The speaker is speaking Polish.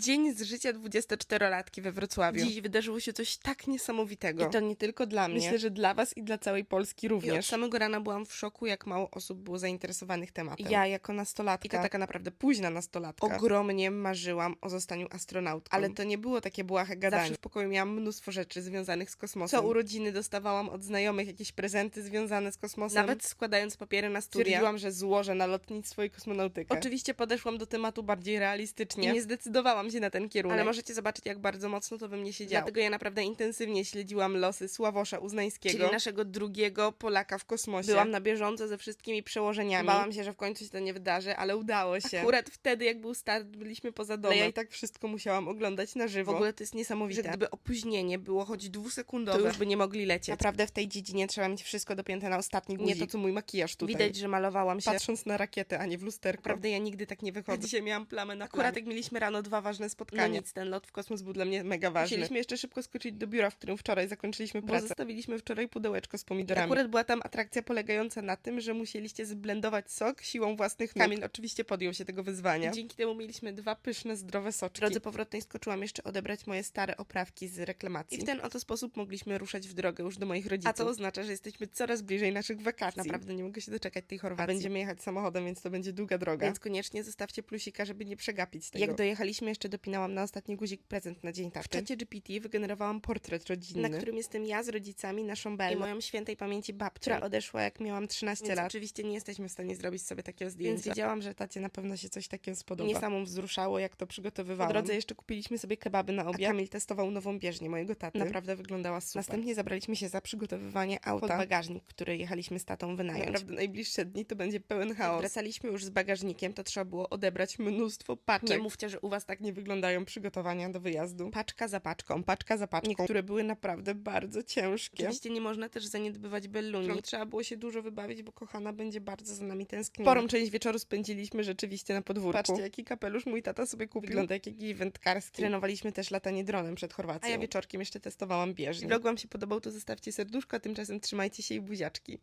Dzień z życia 24-latki we Wrocławiu. Dziś wydarzyło się coś tak niesamowitego. I to nie tylko dla mnie. Myślę, że dla was i dla całej Polski również. I od samego rana byłam w szoku, jak mało osób było zainteresowanych tematem. Ja jako nastolatka, i to taka naprawdę późna nastolatka, ogromnie marzyłam o zostaniu astronautką. Ale to nie było takie błahe gadanie. Zawsze w pokoju miałam mnóstwo rzeczy związanych z kosmosem. Co urodziny dostawałam od znajomych jakieś prezenty związane z kosmosem. Nawet składając papiery na studia. Stwierdziłam, że złożę na lotnictwo i kosmonautykę. Oczywiście podeszłam do tematu bardziej realistycznie. I nie zdecydowałam się na ten kierunek. Ale możecie zobaczyć, jak bardzo mocno to we mnie się działo. Dlatego ja naprawdę intensywnie śledziłam losy Sławosza Uznańskiego, czyli naszego drugiego Polaka w kosmosie. Byłam na bieżąco ze wszystkimi przełożeniami. Bałam się, że w końcu się to nie wydarzy, ale udało się. Akurat wtedy, jak był start, byliśmy poza domem. Ale ja i tak wszystko musiałam oglądać na żywo. W ogóle to jest niesamowite, że gdyby opóźnienie było choć dwusekundowe, to już by nie mogli lecieć. Naprawdę w tej dziedzinie trzeba mieć wszystko dopięte na ostatni guzik. Nie to, co mój makijaż tutaj. Widać, że malowałam się patrząc na rakietę, a nie w lusterko. Naprawdę ja nigdy tak nie wychodzę. Dzisiaj miałam plamę na Akurat jak mieliśmy rano dwa ważne spotkania. No nic, ten lot w kosmos był dla mnie mega ważny. Musieliśmy jeszcze szybko skoczyć do biura, w którym wczoraj zakończyliśmy pracę. Bo zostawiliśmy wczoraj pudełeczko z pomidorami. Akurat była tam atrakcja polegająca na tym, że musieliście zblendować sok siłą własnych nóg. Kamil oczywiście podjął się tego wyzwania. Dzięki temu mieliśmy dwa pyszne, zdrowe soczki. W drodze powrotnej skoczyłam jeszcze odebrać moje stare oprawki z reklamacji. I w ten oto sposób mogliśmy ruszać w drogę już do moich rodziców. A to oznacza, że jesteśmy coraz bliżej naszych wakacji. Naprawdę nie mogę się doczekać tej Chorwacji. A będziemy jechać samochodem, więc to będzie długa droga. Więc koniecznie zostawcie plusika, żeby nie przegapić tego. Jak dojechaliśmy, jeszcze dopinałam na ostatni guzik prezent na dzień tarczy. W czacie GPT wygenerowałam portret rodzinny, na którym jestem ja z rodzicami, naszą Bellą i moją świętej pamięci babcią, która odeszła jak miałam 13 więc lat. oczywiście nie jesteśmy w stanie zrobić sobie takiego zdjęcia. Więc wiedziałam, że tacie na pewno się coś takiego spodoba. Mnie samą wzruszało, jak to przygotowywałam. Po drodze jeszcze kupiliśmy sobie kebaby na obiad. A Kamil testował nową bieżnię mojego taty. Naprawdę wyglądała super. Następnie zabraliśmy się za przygotowywanie auta pod bagażnik, który jechaliśmy z tatą wynająć. Naprawdę najbliższe dni to będzie pełen chaos. Jak wracaliśmy już z bagażnikiem, to trzeba było odebrać mnóstwo paczek. Nie mówcie, że u was tak nie wyglądają przygotowania do wyjazdu. Paczka za paczką, paczka za paczką. Niektóre były naprawdę bardzo ciężkie. Oczywiście nie można też zaniedbywać Belluni. Trzeba było się dużo wybawić, bo kochana będzie bardzo za nami tęskniła. Sporą część wieczoru spędziliśmy rzeczywiście na podwórku. Patrzcie, jaki kapelusz mój tata sobie kupił. Wygląda jak jakiś wędkarski. Trenowaliśmy też latanie dronem przed Chorwacją. A ja wieczorkiem jeszcze testowałam bieżnię. Vlog wam się podobał, to zostawcie serduszko, a tymczasem trzymajcie się i buziaczki.